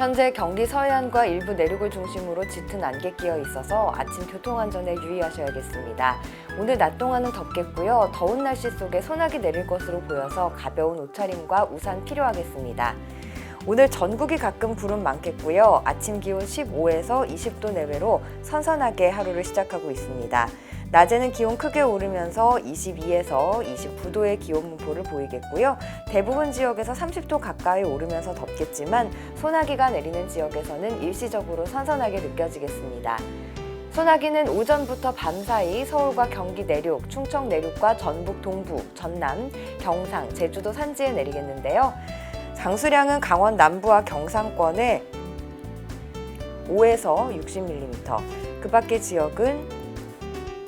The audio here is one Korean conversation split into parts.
현재 경기 서해안과 일부 내륙을 중심으로 짙은 안개 끼어 있어서 아침 교통안전에 유의하셔야겠습니다. 오늘 낮 동안은 덥겠고요. 더운 날씨 속에 소나기 내릴 것으로 보여서 가벼운 옷차림과 우산 필요하겠습니다. 오늘 전국이 가끔 구름 많겠고요. 아침 기온 15에서 20도 내외로 선선하게 하루를 시작하고 있습니다. 낮에는 기온 크게 오르면서 22에서 29도의 기온 분포를 보이겠고요. 대부분 지역에서 30도 가까이 오르면서 덥겠지만 소나기가 내리는 지역에서는 일시적으로 선선하게 느껴지겠습니다. 소나기는 오전부터 밤 사이 서울과 경기 내륙, 충청 내륙과 전북 동부, 전남, 경상, 제주도 산지에 내리겠는데요. 장수량은 강원 남부와 경상권에 5에서 60mm, 그 밖의 지역은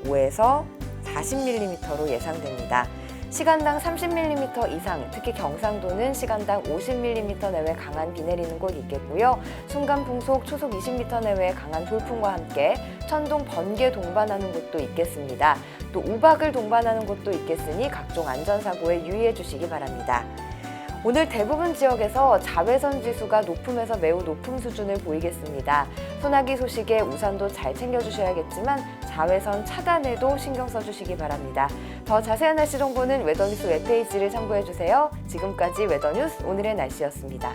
5에서 40mm로 예상됩니다. 시간당 30mm 이상, 특히 경상도는 시간당 50mm 내외 강한 비 내리는 곳 있겠고요. 순간 풍속 초속 20m 내외 강한 돌풍과 함께 천둥 번개 동반하는 곳도 있겠습니다. 또 우박을 동반하는 곳도 있겠으니 각종 안전사고에 유의해 주시기 바랍니다. 오늘 대부분 지역에서 자외선 지수가 높음에서 매우 높은 수준을 보이겠습니다. 소나기 소식에 우산도 잘 챙겨주셔야겠지만 자외선 차단에도 신경 써주시기 바랍니다. 더 자세한 날씨 정보는 웨더뉴스 웹페이지를 참고해주세요. 지금까지 웨더뉴스 오늘의 날씨였습니다.